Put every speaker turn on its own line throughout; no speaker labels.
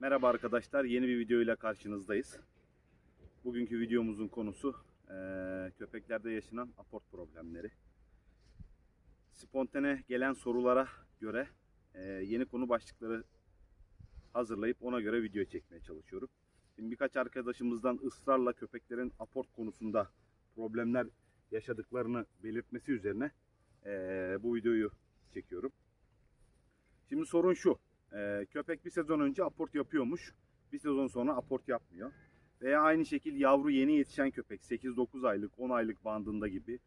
Merhaba arkadaşlar, yeni bir videoyla karşınızdayız. Bugünkü videomuzun konusu eee, köpeklerde yaşanan aport problemleri. Spontane gelen sorulara göre eee, yeni konu başlıkları hazırlayıp ona göre video çekmeye çalışıyorum. Şimdi birkaç arkadaşımızdan ısrarla köpeklerin aport konusunda problemler yaşadıklarını belirtmesi üzerine eee, bu videoyu çekiyorum. Şimdi sorun şu. Ee, köpek bir sezon önce aport yapıyormuş. Bir sezon sonra aport yapmıyor. Veya aynı şekil yavru yeni yetişen köpek 8-9 aylık 10 aylık bandında gibi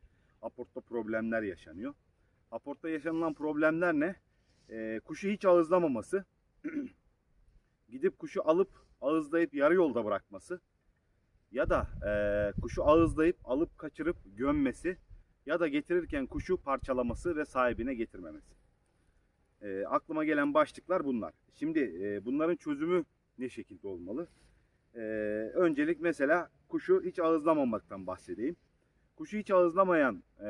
aportta problemler yaşanıyor. Aportta yaşanılan problemler ne? Ee, kuşu hiç ağızlamaması. Gidip kuşu alıp ağızlayıp yarı yolda bırakması. Ya da ee, kuşu ağızlayıp alıp kaçırıp gömmesi. Ya da getirirken kuşu parçalaması ve sahibine getirmemesi. E, aklıma gelen başlıklar bunlar. Şimdi e, bunların çözümü ne şekilde olmalı? E, öncelik mesela kuşu hiç ağızlamamaktan bahsedeyim. Kuşu hiç ağızlamayan e,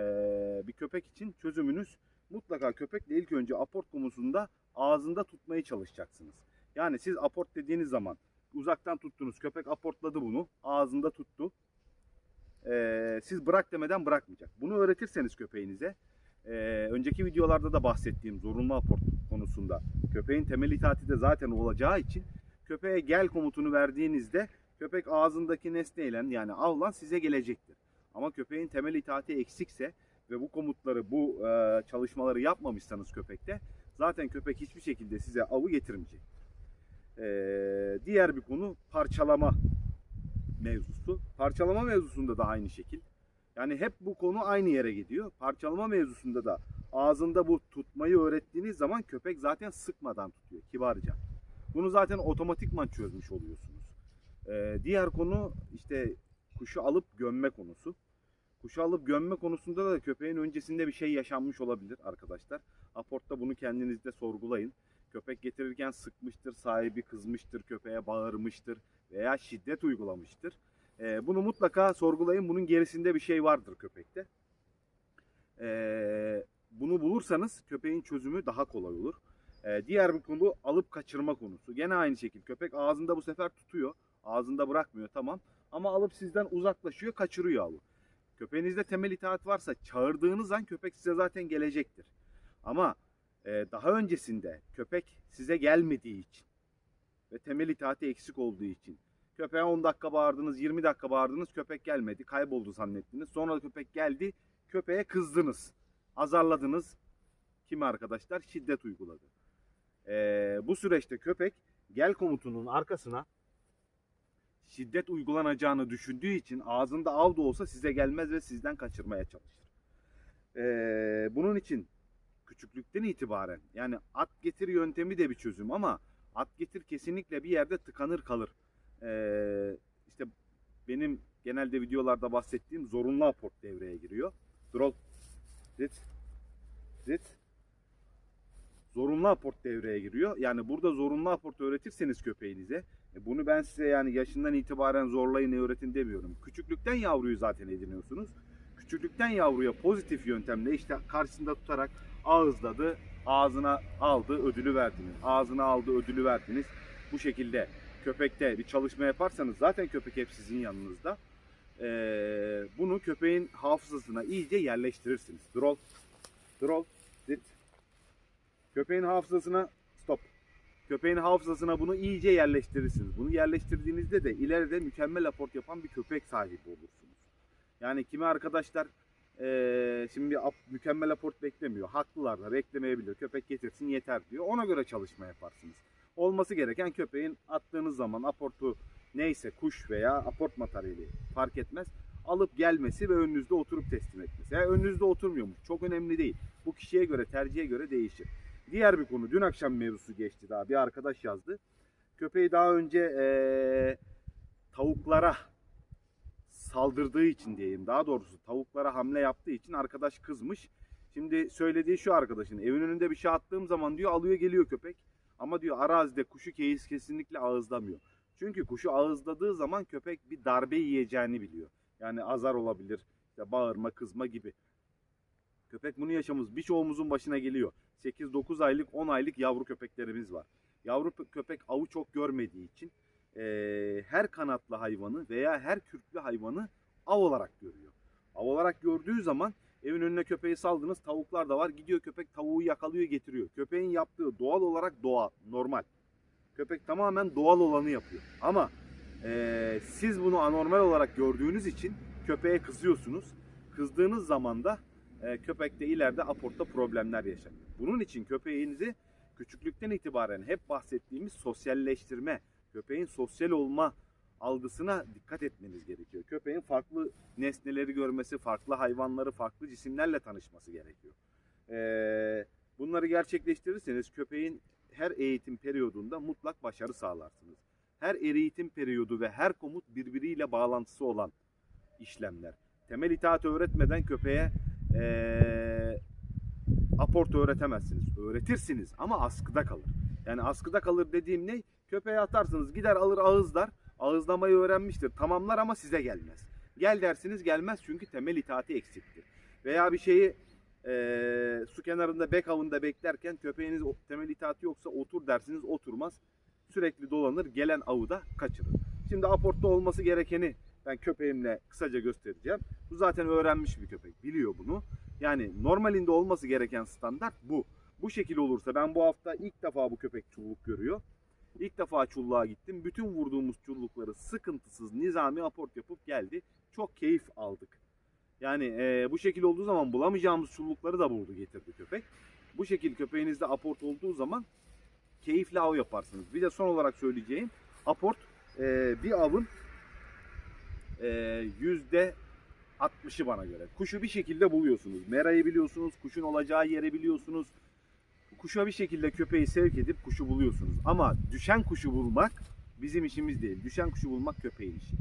bir köpek için çözümünüz mutlaka köpekle ilk önce aport konusunda ağzında tutmaya çalışacaksınız. Yani siz aport dediğiniz zaman uzaktan tuttunuz köpek aportladı bunu ağzında tuttu. E, siz bırak demeden bırakmayacak. Bunu öğretirseniz köpeğinize ee, önceki videolarda da bahsettiğim zorunlu aport konusunda köpeğin temel itaati de zaten olacağı için köpeğe gel komutunu verdiğinizde köpek ağzındaki nesneyle yani avlan size gelecektir. Ama köpeğin temel itaati eksikse ve bu komutları bu e, çalışmaları yapmamışsanız köpekte zaten köpek hiçbir şekilde size avı getirmeyecek. Ee, diğer bir konu parçalama mevzusu. Parçalama mevzusunda da aynı şekil. Yani hep bu konu aynı yere gidiyor. Parçalama mevzusunda da ağzında bu tutmayı öğrettiğiniz zaman köpek zaten sıkmadan tutuyor kibarca. Bunu zaten otomatikman çözmüş oluyorsunuz. Ee, diğer konu işte kuşu alıp gömme konusu. Kuşu alıp gömme konusunda da köpeğin öncesinde bir şey yaşanmış olabilir arkadaşlar. Aportta bunu kendinizde sorgulayın. Köpek getirirken sıkmıştır, sahibi kızmıştır, köpeğe bağırmıştır veya şiddet uygulamıştır. Ee, bunu mutlaka sorgulayın. Bunun gerisinde bir şey vardır köpekte. Ee, bunu bulursanız köpeğin çözümü daha kolay olur. Ee, diğer bir konu alıp kaçırma konusu. Gene aynı şekilde köpek ağzında bu sefer tutuyor. Ağzında bırakmıyor tamam. Ama alıp sizden uzaklaşıyor, kaçırıyor avı. Köpeğinizde temel itaat varsa çağırdığınız an köpek size zaten gelecektir. Ama e, daha öncesinde köpek size gelmediği için ve temel itaati eksik olduğu için Köpeğe 10 dakika bağırdınız, 20 dakika bağırdınız, köpek gelmedi, kayboldu zannettiniz. Sonra köpek geldi, köpeğe kızdınız, azarladınız. Kimi arkadaşlar? Şiddet uyguladı. Ee, bu süreçte köpek gel komutunun arkasına şiddet uygulanacağını düşündüğü için ağzında av da olsa size gelmez ve sizden kaçırmaya çalışır. Ee, bunun için küçüklükten itibaren yani at getir yöntemi de bir çözüm ama at getir kesinlikle bir yerde tıkanır kalır. Ee, işte benim genelde videolarda bahsettiğim zorunlu aport devreye giriyor. Drol, zit, zit. Zorunlu aport devreye giriyor. Yani burada zorunlu aport öğretirseniz köpeğinize, e bunu ben size yani yaşından itibaren zorlayın öğretin demiyorum. Küçüklükten yavruyu zaten ediniyorsunuz. Küçüklükten yavruya pozitif yöntemle işte karşısında tutarak ağızladı, ağzına aldı, ödülü verdiniz. Ağzına aldı, ödülü verdiniz. Bu şekilde köpekte bir çalışma yaparsanız zaten köpek hep sizin yanınızda. Ee, bunu köpeğin hafızasına iyice yerleştirirsiniz. Drol, drol, sit. Köpeğin hafızasına stop. Köpeğin hafızasına bunu iyice yerleştirirsiniz. Bunu yerleştirdiğinizde de ileride mükemmel aport yapan bir köpek sahibi olursunuz. Yani kimi arkadaşlar ee, şimdi mükemmel aport beklemiyor. Haklılar da beklemeyebilir. Köpek getirsin yeter diyor. Ona göre çalışma yaparsınız olması gereken köpeğin attığınız zaman aportu neyse kuş veya aport materyali fark etmez alıp gelmesi ve önünüzde oturup teslim etmesi. Yani önünüzde oturmuyormuş. Çok önemli değil. Bu kişiye göre, tercihe göre değişir. Diğer bir konu. Dün akşam mevzusu geçti daha. Bir arkadaş yazdı. Köpeği daha önce ee, tavuklara saldırdığı için diyeyim. Daha doğrusu tavuklara hamle yaptığı için arkadaş kızmış. Şimdi söylediği şu arkadaşın evin önünde bir şey attığım zaman diyor alıyor geliyor köpek. Ama diyor arazide kuşu keyis kesinlikle ağızlamıyor. Çünkü kuşu ağızladığı zaman köpek bir darbe yiyeceğini biliyor. Yani azar olabilir, işte bağırma, kızma gibi. Köpek bunu yaşamız birçoğumuzun başına geliyor. 8-9 aylık, 10 aylık yavru köpeklerimiz var. Yavru köpek avı çok görmediği için e, her kanatlı hayvanı veya her kürklü hayvanı av olarak görüyor. Av olarak gördüğü zaman evin önüne köpeği saldınız tavuklar da var gidiyor köpek tavuğu yakalıyor getiriyor. Köpeğin yaptığı doğal olarak doğa normal. Köpek tamamen doğal olanı yapıyor. Ama e, siz bunu anormal olarak gördüğünüz için köpeğe kızıyorsunuz. Kızdığınız zaman da e, köpekte ileride aportta problemler yaşanıyor. Bunun için köpeğinizi küçüklükten itibaren hep bahsettiğimiz sosyalleştirme, köpeğin sosyal olma algısına dikkat etmeniz gerekiyor. Köpeğin farklı nesneleri görmesi, farklı hayvanları, farklı cisimlerle tanışması gerekiyor. Ee, bunları gerçekleştirirseniz köpeğin her eğitim periyodunda mutlak başarı sağlarsınız. Her eğitim periyodu ve her komut birbiriyle bağlantısı olan işlemler. Temel itaat öğretmeden köpeğe ee, aport öğretemezsiniz. Öğretirsiniz ama askıda kalır. Yani askıda kalır dediğim ne? Köpeğe atarsınız gider alır ağızlar. Ağızlamayı öğrenmiştir. Tamamlar ama size gelmez. Gel dersiniz gelmez çünkü temel itaati eksiktir. Veya bir şeyi eee, su kenarında bek avında beklerken köpeğiniz temel itaati yoksa otur dersiniz oturmaz. Sürekli dolanır gelen avı da kaçırır. Şimdi aportta olması gerekeni ben köpeğimle kısaca göstereceğim. Bu zaten öğrenmiş bir köpek biliyor bunu. Yani normalinde olması gereken standart bu. Bu şekil olursa ben bu hafta ilk defa bu köpek çulluk görüyor. İlk defa çulluğa gittim. Bütün vurduğumuz çullukları sıkıntısız nizami aport yapıp geldi. Çok keyif aldık. Yani eee, bu şekil olduğu zaman bulamayacağımız çullukları da buldu getirdi köpek. Bu şekil köpeğinizde aport olduğu zaman keyifli av yaparsınız. Bir de son olarak söyleyeceğim aport eee, bir avın eee, yüzde 60'ı bana göre. Kuşu bir şekilde buluyorsunuz. Merayı biliyorsunuz, kuşun olacağı yeri biliyorsunuz. Kuşa bir şekilde köpeği sevk edip kuşu buluyorsunuz. Ama düşen kuşu bulmak bizim işimiz değil. Düşen kuşu bulmak köpeğin işi.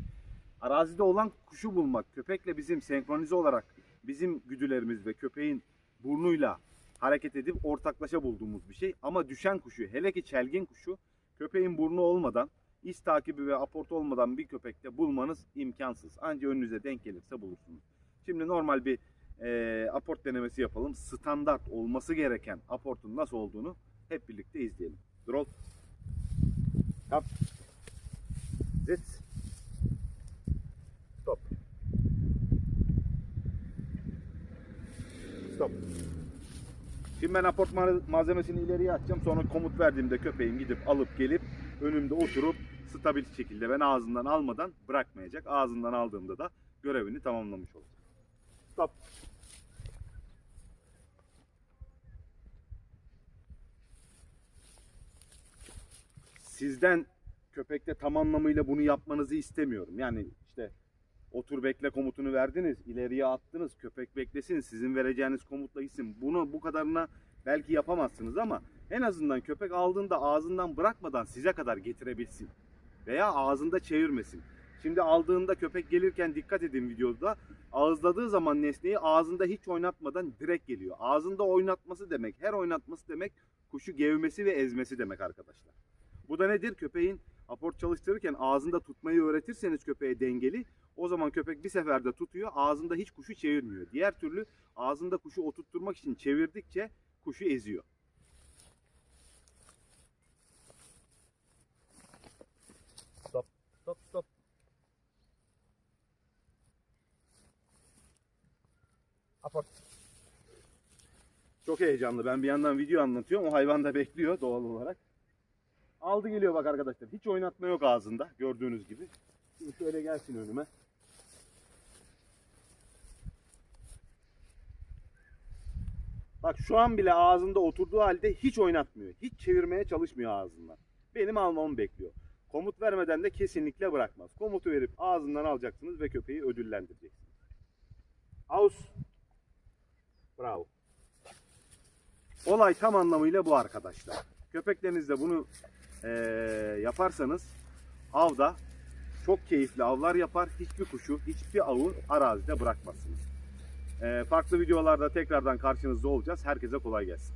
Arazide olan kuşu bulmak köpekle bizim senkronize olarak bizim güdülerimiz ve köpeğin burnuyla hareket edip ortaklaşa bulduğumuz bir şey. Ama düşen kuşu hele ki çelgin kuşu köpeğin burnu olmadan iz takibi ve aport olmadan bir köpekte bulmanız imkansız. Anca önünüze denk gelirse bulursunuz. Şimdi normal bir e, aport denemesi yapalım. Standart olması gereken aportun nasıl olduğunu hep birlikte izleyelim. Drol. Kap. Zit. Stop. Stop. Şimdi ben aport ma- malzemesini ileriye atacağım. Sonra komut verdiğimde köpeğim gidip alıp gelip önümde oturup stabil şekilde ben ağzından almadan bırakmayacak. Ağzından aldığımda da görevini tamamlamış olacak. Stop. Sizden köpekte tam anlamıyla bunu yapmanızı istemiyorum. Yani işte otur bekle komutunu verdiniz, ileriye attınız, köpek beklesin, sizin vereceğiniz komutla gitsin. Bunu bu kadarına belki yapamazsınız ama en azından köpek aldığında ağzından bırakmadan size kadar getirebilsin. Veya ağzında çevirmesin. Şimdi aldığında köpek gelirken dikkat edin videoda. Ağızladığı zaman nesneyi ağzında hiç oynatmadan direkt geliyor. Ağzında oynatması demek, her oynatması demek kuşu gevmesi ve ezmesi demek arkadaşlar. Bu da nedir? Köpeğin aport çalıştırırken ağzında tutmayı öğretirseniz köpeğe dengeli o zaman köpek bir seferde tutuyor ağzında hiç kuşu çevirmiyor. Diğer türlü ağzında kuşu oturtturmak için çevirdikçe kuşu eziyor. Stop, stop, stop. Aport. Çok heyecanlı. Ben bir yandan video anlatıyorum. O hayvan da bekliyor doğal olarak. Aldı geliyor bak arkadaşlar. Hiç oynatma yok ağzında gördüğünüz gibi. Şimdi şöyle gelsin önüme. Bak şu an bile ağzında oturduğu halde hiç oynatmıyor. Hiç çevirmeye çalışmıyor ağzından. Benim almamı bekliyor. Komut vermeden de kesinlikle bırakmaz. Komutu verip ağzından alacaksınız ve köpeği ödüllendireceksiniz. Aus. Bravo. Olay tam anlamıyla bu arkadaşlar. Köpeklerinizle bunu eee, yaparsanız avda çok keyifli avlar yapar. Hiçbir kuşu, hiçbir avı arazide bırakmazsınız. Eee, farklı videolarda tekrardan karşınızda olacağız. Herkese kolay gelsin.